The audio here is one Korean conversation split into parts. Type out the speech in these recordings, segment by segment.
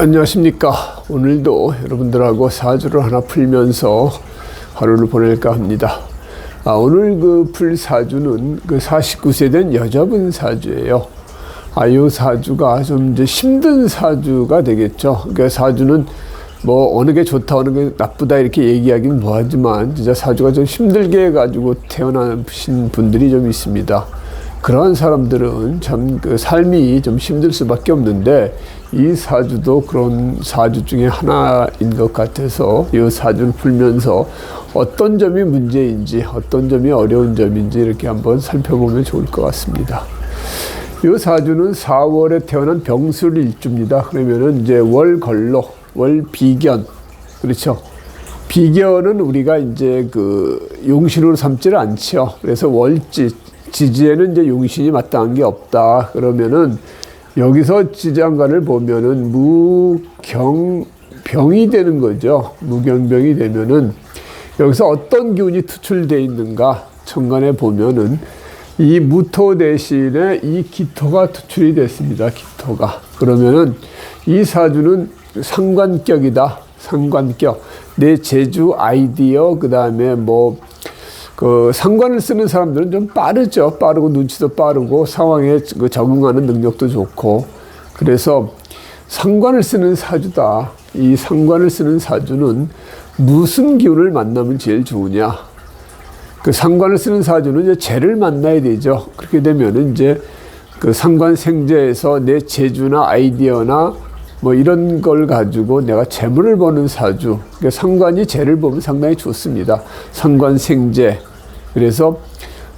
안녕하십니까. 오늘도 여러분들하고 사주를 하나 풀면서 하루를 보낼까 합니다. 아, 오늘 그 풀 사주는 그 49세 된 여자분 사주예요. 아, 이 사주가 좀 이제 힘든 사주가 되겠죠. 그 사주는 뭐 어느 게 좋다, 어느 게 나쁘다 이렇게 얘기하긴 뭐하지만 진짜 사주가 좀 힘들게 해가지고 태어나신 분들이 좀 있습니다. 그러한 사람들은 참 그 삶이 좀 힘들 수밖에 없는데 이 사주도 그런 사주 중에 하나인 것 같아서 이 사주를 풀면서 어떤 점이 문제인지 어떤 점이 어려운 점인지 이렇게 한번 살펴보면 좋을 것 같습니다. 이 사주는 4월에 태어난 병술 일주입니다. 그러면은 이제 월걸로 월 비견 그렇죠. 비견은 우리가 이제 그 용신으로 삼지를 않죠. 그래서 월지 지지에는 이제 용신이 마땅한 게 없다. 그러면은 여기서 지장간을 보면은 무경병이 되는 거죠. 무경병이 되면은 여기서 어떤 기운이 투출돼 있는가 천간에 보면은 이 무토 대신에 이 기토가 투출이 됐습니다. 기토가 그러면은 이 사주는 상관격이다. 상관격 내 제주 아이디어 그 다음에 뭐 그 상관을 쓰는 사람들은 좀 빠르죠. 빠르고 눈치도 빠르고 상황에 그 적응하는 능력도 좋고 그래서 상관을 쓰는 사주다. 이 상관을 쓰는 사주는 무슨 기운을 만나면 제일 좋으냐? 그 상관을 쓰는 사주는 이제 재를 만나야 되죠. 그렇게 되면은 이제 그 상관 생재에서 내 재주나 아이디어나 뭐 이런 걸 가지고 내가 재물을 버는 사주. 그러니까 상관이 재를 보면 상당히 좋습니다. 상관 생재. 그래서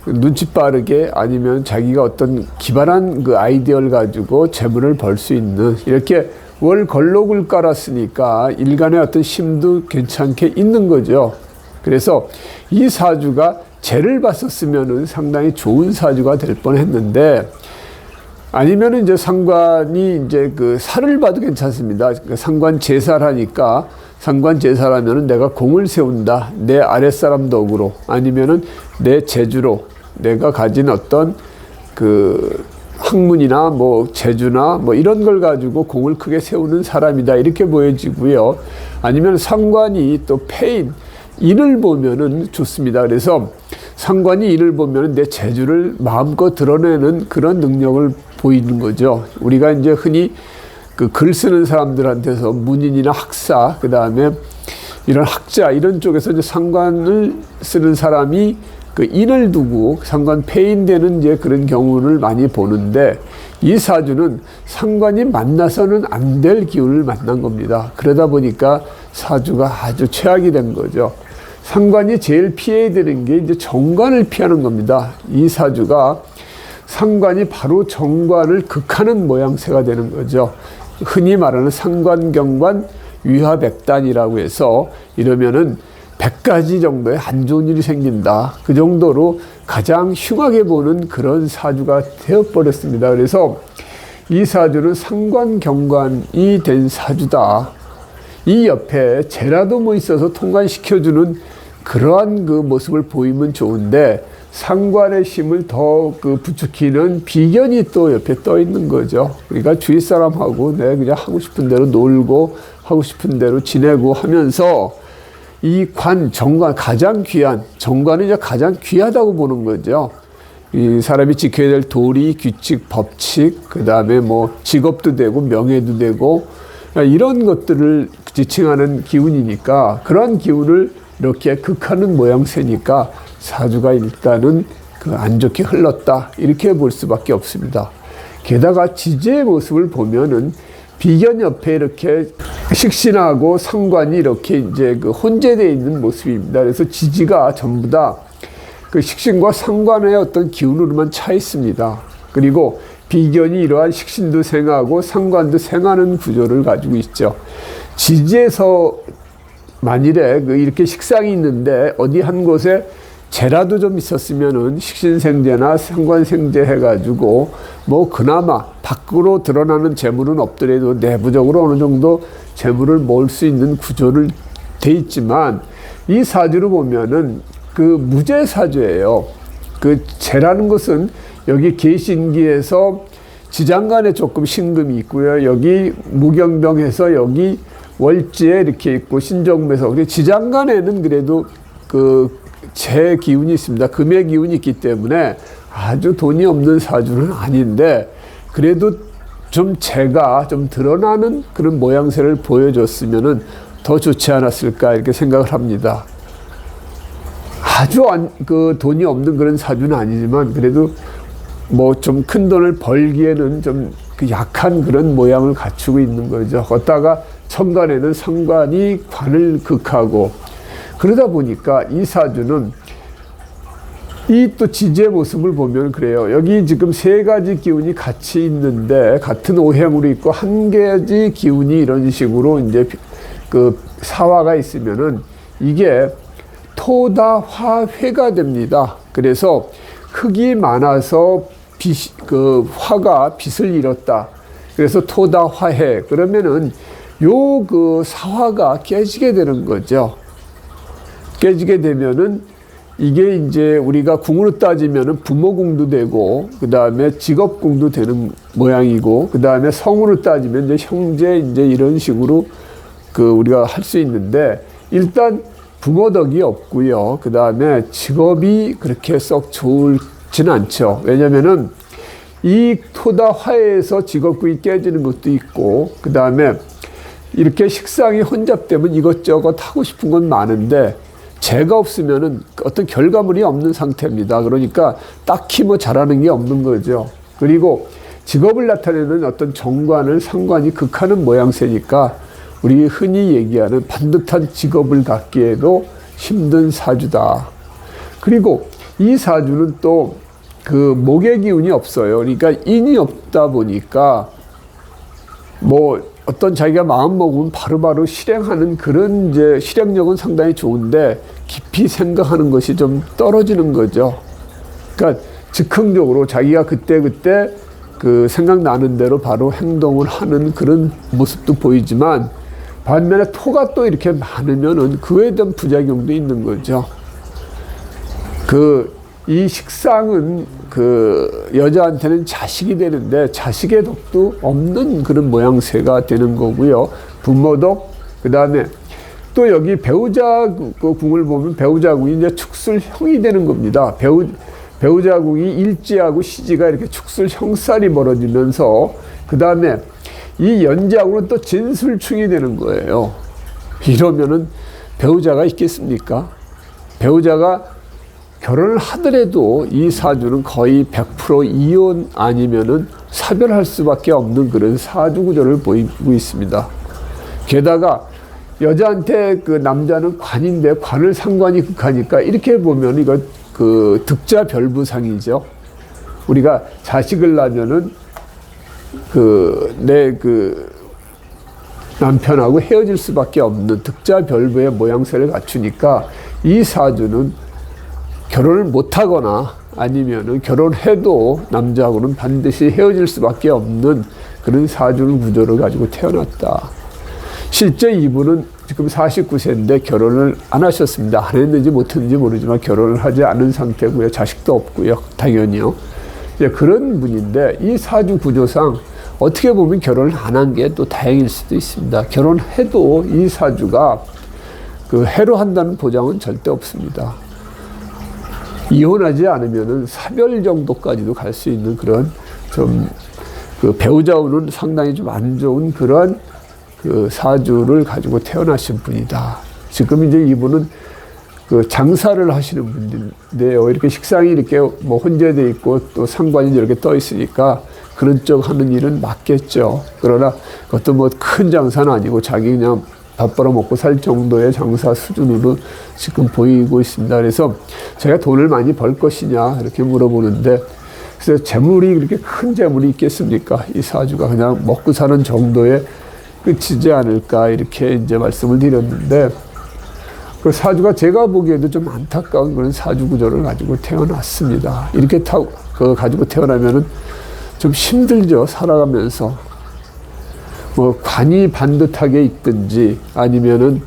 눈치 빠르게 아니면 자기가 어떤 기발한 그 아이디어를 가지고 재물을 벌 수 있는 이렇게 월 걸록을 깔았으니까 일간의 어떤 힘도 괜찮게 있는 거죠. 그래서 이 사주가 재를 봤었으면은 상당히 좋은 사주가 될 뻔했는데 아니면 이제 상관이 이제 그 살을 봐도 괜찮습니다. 그 상관 제사라니까 상관 제사라면은 내가 공을 세운다. 내 아랫사람 덕으로 아니면은 내 재주로 내가 가진 어떤 그 학문이나 뭐 재주나 뭐 이런 걸 가지고 공을 크게 세우는 사람이다. 이렇게 보여지고요. 아니면 상관이 또 패인 인을 보면은 좋습니다. 그래서 상관이 인을 보면은 내 재주를 마음껏 드러내는 그런 능력을 보이는 거죠. 우리가 이제 흔히 그 글 쓰는 사람들한테서 문인이나 학사, 그 다음에 이런 학자, 이런 쪽에서 이제 상관을 쓰는 사람이 그 인을 두고 상관 폐인되는 이제 그런 경우를 많이 보는데 이 사주는 상관이 만나서는 안 될 기운을 만난 겁니다. 그러다 보니까 사주가 아주 최악이 된 거죠. 상관이 제일 피해야 되는 게 이제 정관을 피하는 겁니다. 이 사주가 상관이 바로 정관을 극하는 모양새가 되는 거죠. 흔히 말하는 상관경관 위화백단이라고 해서 이러면은 100가지 정도의 안 좋은 일이 생긴다. 그 정도로 가장 흉하게 보는 그런 사주가 되어버렸습니다. 그래서 이 사주는 상관경관이 된 사주다. 이 옆에 재라도 뭐 있어서 통관시켜주는 그러한 그 모습을 보이면 좋은데 상관의 힘을 더 그 부추기는 비견이 또 옆에 떠 있는 거죠. 그러니까 주위 사람하고 내 그냥 하고 싶은 대로 놀고 하고 싶은 대로 지내고 하면서 이 관, 정관, 가장 귀한, 정관은 이제 가장 귀하다고 보는 거죠. 이 사람이 지켜야 될 도리, 규칙, 법칙, 그 다음에 뭐 직업도 되고 명예도 되고 이런 것들을 지칭하는 기운이니까 그런 기운을 이렇게 극하는 모양새니까 사주가 일단은 그 안 좋게 흘렀다 이렇게 볼 수밖에 없습니다. 게다가 지지의 모습을 보면은 비견 옆에 이렇게 식신하고 상관이 이렇게 이제 그 혼재되어 있는 모습입니다. 그래서 지지가 전부 다 그 식신과 상관의 어떤 기운으로만 차 있습니다. 그리고 비견이 이러한 식신도 생하고 상관도 생하는 구조를 가지고 있죠. 지지에서 만일에 그 이렇게 식상이 있는데 어디 한 곳에 재라도 좀 있었으면은 식신생재나 상관생재 해가지고 뭐 그나마 밖으로 드러나는 재물은 없더라도 내부적으로 어느 정도 재물을 모을 수 있는 구조를 돼 있지만 이 사주를 보면은 그 무죄 사주예요. 그 재라는 것은 여기 계신기에서 지장간에 조금 신금이 있고요. 여기 무경병해서 여기 월지에 이렇게 있고 신정매서 그래 지장간에는 그래도 그 재 기운이 있습니다. 금의 기운이 있기 때문에 아주 돈이 없는 사주는 아닌데 그래도 좀 재가 좀 드러나는 그런 모양새를 보여줬으면은 더 좋지 않았을까 이렇게 생각을 합니다. 아주 안, 그 돈이 없는 그런 사주는 아니지만 그래도 뭐 좀 큰 돈을 벌기에는 좀 그 약한 그런 모양을 갖추고 있는 거죠. 걷다가 천간에는 상관이 관을 극하고 그러다 보니까 이 사주는 이 또 지지의 모습을 보면 그래요. 여기 지금 세 가지 기운이 같이 있는데 같은 오행으로 있고 한 가지 기운이 이런 식으로 이제 그 사화가 있으면은 이게 토다화회가 됩니다. 그래서 흙이 많아서 빛, 그 화가 빛을 잃었다. 그래서 토다화해. 그러면은 요 그 사화가 깨지게 되는 거죠. 깨지게 되면은 이게 이제 우리가 궁으로 따지면은 부모궁도 되고 그 다음에 직업궁도 되는 모양이고 그 다음에 성으로 따지면 이제 형제 이제 이런 식으로 그 우리가 할 수 있는데 일단 부모덕이 없고요. 그 다음에 직업이 그렇게 썩 좋지는 않죠. 왜냐면은 이 토다 화해에서 직업궁이 깨지는 것도 있고 그 다음에 이렇게 식상이 혼잡되면 이것저것 하고 싶은 건 많은데 재가 없으면은 어떤 결과물이 없는 상태입니다. 그러니까 딱히 뭐 잘하는 게 없는 거죠. 그리고 직업을 나타내는 어떤 정관을 상관이 극하는 모양새니까 우리 흔히 얘기하는 반듯한 직업을 갖기에도 힘든 사주다. 그리고 이 사주는 또 그 목의 기운이 없어요. 그러니까 인이 없다 보니까 뭐 어떤 자기가 마음 먹으면 바로바로 실행하는 그런 이제 실행력은 상당히 좋은데 깊이 생각하는 것이 좀 떨어지는 거죠. 그러니까 즉흥적으로 자기가 그때 그때 그 생각나는 대로 바로 행동을 하는 그런 모습도 보이지만 반면에 토가 또 이렇게 많으면은 그에 대한 부작용도 있는 거죠. 그 이 식상은 그 여자한테는 자식이 되는데 자식의 덕도 없는 그런 모양새가 되는 거고요. 부모 덕 그 다음에 또 여기 배우자 그 궁을 보면 배우자 궁이 이제 축술형이 되는 겁니다. 배우 배우자 궁이 일지하고 시지가 이렇게 축술 형살이 벌어지면서 그 다음에 이 연지하고는 또 진술충이 되는 거예요. 이러면은 배우자가 있겠습니까? 배우자가 결혼을 하더라도 이 사주는 거의 100% 이혼 아니면은 사별할 수밖에 없는 그런 사주 구조를 보이고 있습니다. 게다가 여자한테 그 남자는 관인데 관을 상관이 극하니까 이렇게 보면 이거 그 득자 별부상이죠. 우리가 자식을 낳으면은 그 내그 남편하고 헤어질 수밖에 없는 득자 별부의 모양새를 갖추니까 이 사주는 결혼을 못하거나 아니면은 결혼해도 남자하고는 반드시 헤어질 수밖에 없는 그런 사주를 구조를 가지고 태어났다. 실제 이분은 지금 49세인데 결혼을 안 하셨습니다. 안 했는지 못했는지 모르지만 결혼을 하지 않은 상태고요. 자식도 없고요. 당연히요. 이제 그런 분인데 이 사주 구조상 어떻게 보면 결혼을 안 한 게 또 다행일 수도 있습니다. 결혼해도 이 사주가 그 해로 한다는 보장은 절대 없습니다. 이혼하지 않으면은 사별 정도까지도 갈 수 있는 그런 좀 그 배우자와는 상당히 좀 안 좋은 그런 그 사주를 가지고 태어나신 분이다. 지금 이제 이분은 그 장사를 하시는 분인데요. 이렇게 식상이 이렇게 뭐 혼재돼 있고 또 상관이 이렇게 떠 있으니까 그런 쪽 하는 일은 맞겠죠. 그러나 그것도 뭐 큰 장사는 아니고 자기 그냥 밥 벌어 먹고 살 정도의 장사 수준으로 지금 보이고 있습니다. 그래서 제가 돈을 많이 벌 것이냐 이렇게 물어보는데 그래서 재물이 그렇게 큰 재물이 있겠습니까? 이 사주가 그냥 먹고 사는 정도에 끝이지 않을까 이렇게 이제 말씀을 드렸는데 그 사주가 제가 보기에도 좀 안타까운 그런 사주 구조를 가지고 태어났습니다. 이렇게 타, 그 가지고 태어나면은 좀 힘들죠 살아가면서 뭐 관이 반듯하게 있든지 아니면은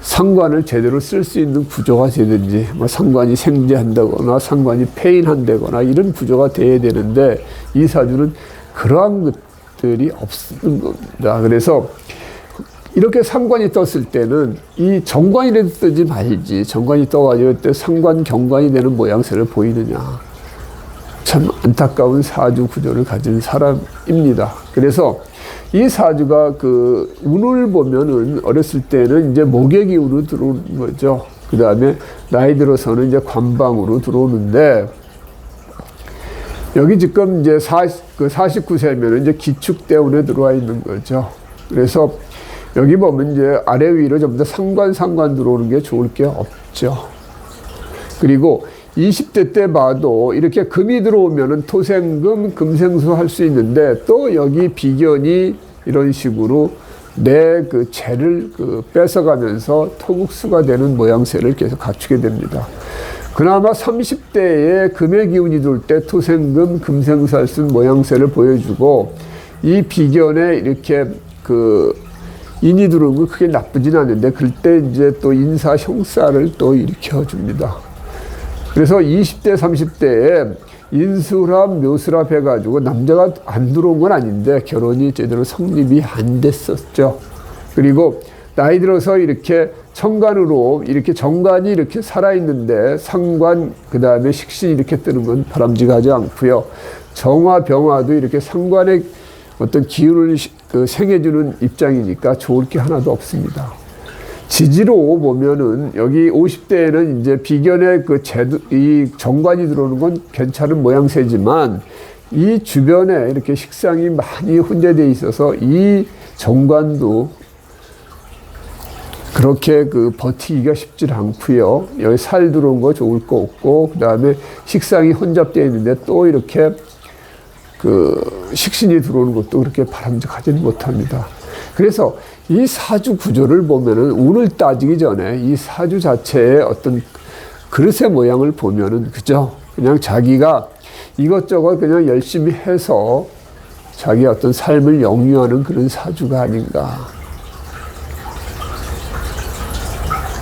상관을 제대로 쓸 수 있는 구조가 되든지 뭐 상관이 생재한다거나 상관이 폐인한다거나 이런 구조가 돼야 되는데 이 사주는 그러한 것들이 없는 겁니다. 그래서 이렇게 상관이 떴을 때는 이 정관이라도 뜨지 말지 정관이 떠가지고 때 상관 경관이 되는 모양새를 보이느냐 참 안타까운 사주 구조를 가진 사람입니다. 그래서 이 사주가 그 운을 보면은 어렸을 때는 이제 목의 기운으로 들어오는 거죠. 그 다음에 나이 들어서는 이제 관방으로 들어오는데 여기 지금 이제 40, 그 49세면 이제 기축대운에 들어와 있는 거죠. 그래서 여기 보면 이제 아래 위로 전부 다 상관 상관 들어오는 게 좋을 게 없죠. 그리고 20대 때 봐도 이렇게 금이 들어오면은 토생금, 금생수 할 수 있는데 또 여기 비견이 이런 식으로 내그 재를 그 뺏어가면서 토국수가 되는 모양새를 계속 갖추게 됩니다. 그나마 30대에 금의 기운이 돌 때 토생금, 금생수 할 수 있는 모양새를 보여주고 이 비견에 이렇게 그 인이 들어오는 건 크게 나쁘진 않은데 그때 이제 또 인사 형사를 또 일으켜 줍니다. 그래서 20대, 30대에 인수랍, 묘수랍 해가지고 남자가 안 들어온 건 아닌데 결혼이 제대로 성립이 안 됐었죠. 그리고 나이 들어서 이렇게 천간으로 이렇게 정관이 이렇게 살아있는데 상관, 그 다음에 식신이 이렇게 뜨는 건 바람직하지 않고요. 정화, 병화도 이렇게 상관의 어떤 기운을 그 생해주는 입장이니까 좋을 게 하나도 없습니다. 지지로 보면은 여기 50대에는 이제 비견의 그 제도, 이 정관이 들어오는 건 괜찮은 모양새지만 이 주변에 이렇게 식상이 많이 혼재되어 있어서 이 정관도 그렇게 그 버티기가 쉽지 않고요. 여기 살 들어온 거 좋을 거 없고, 그 다음에 식상이 혼잡되어 있는데 또 이렇게 그 식신이 들어오는 것도 그렇게 바람직하지는 못합니다. 그래서 이 사주 구조를 보면은 운을 따지기 전에 이 사주 자체의 어떤 그릇의 모양을 보면은 그죠? 그냥 자기가 이것저것 그냥 열심히 해서 자기 어떤 삶을 영위하는 그런 사주가 아닌가.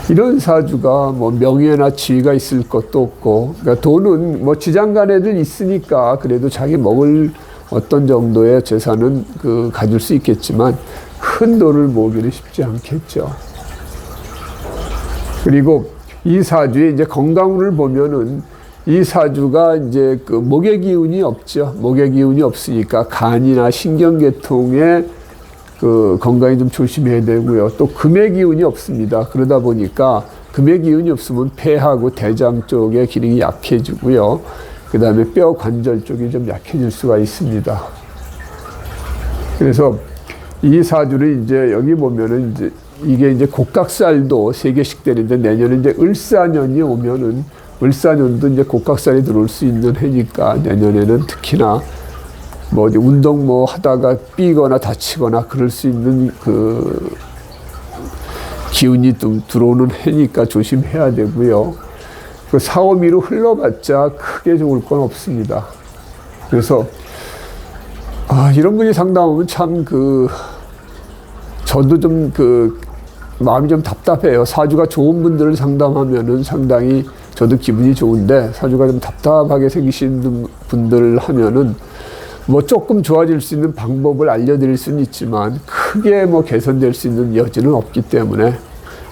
이런 사주가 뭐 명예나 지위가 있을 것도 없고, 그러니까 돈은 뭐 지장간 애들 있으니까 그래도 자기 먹을 어떤 정도의 재산은 그 가질 수 있겠지만 큰 돈을 모으기는 쉽지 않겠죠. 그리고 이 사주의 이제 건강운을 보면은 이 사주가 이제 그 목의 기운이 없죠. 목의 기운이 없으니까 간이나 신경계통에 그 건강에 좀 조심해야 되고요. 또 금의 기운이 없습니다. 그러다 보니까 금의 기운이 없으면 폐하고 대장 쪽의 기능이 약해지고요. 그 다음에 뼈 관절 쪽이 좀 약해질 수가 있습니다. 그래서 이 사주를 이제 여기 보면은 이제 이게 이제 곡각살도 세 개씩 되는데 내년에 이제 을사년이 오면은 을사년도 이제 곡각살이 들어올 수 있는 해니까 내년에는 특히나 뭐 운동 뭐 하다가 삐거나 다치거나 그럴 수 있는 그 기운이 좀 들어오는 해니까 조심해야 되고요. 그 사오미로 흘러봤자 크게 좋을 건 없습니다. 그래서 아, 이런 분이 상담하면 참 그 저도 좀 그 마음이 좀 답답해요. 사주가 좋은 분들을 상담하면은 상당히 저도 기분이 좋은데 사주가 좀 답답하게 생기시는 분들 하면은 뭐 조금 좋아질 수 있는 방법을 알려드릴 수는 있지만 크게 뭐 개선될 수 있는 여지는 없기 때문에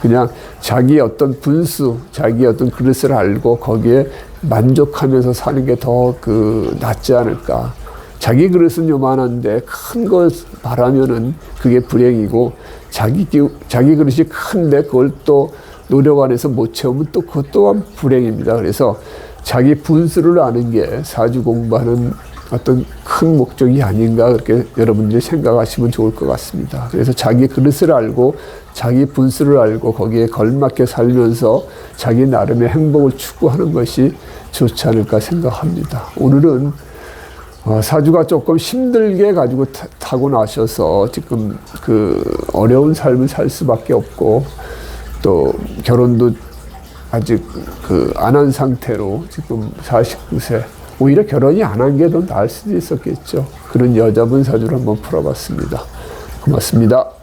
그냥 자기 어떤 분수, 자기 어떤 그릇을 알고 거기에 만족하면서 사는 게 더 그 낫지 않을까. 자기 그릇은 요만한데 큰걸 바라면은 그게 불행이고 자기 기 자기 그릇이 큰데 그걸 또 노력 안에서 못 채우면 또 그것 또한 불행입니다. 그래서 자기 분수를 아는 게 사주 공부하는 어떤 큰 목적이 아닌가 그렇게 여러분들이 생각하시면 좋을 것 같습니다. 그래서 자기 그릇을 알고 자기 분수를 알고 거기에 걸맞게 살면서 자기 나름의 행복을 추구하는 것이 좋지 않을까 생각합니다. 오늘은 어, 사주가 조금 힘들게 가지고 타, 고 나셔서 지금 그 어려운 삶을 살 수밖에 없고 또 결혼도 아직 그 안 한 상태로 지금 49세 오히려 결혼이 안 한 게 더 나을 수도 있었겠죠. 그런 여자분 사주를 한번 풀어봤습니다. 고맙습니다.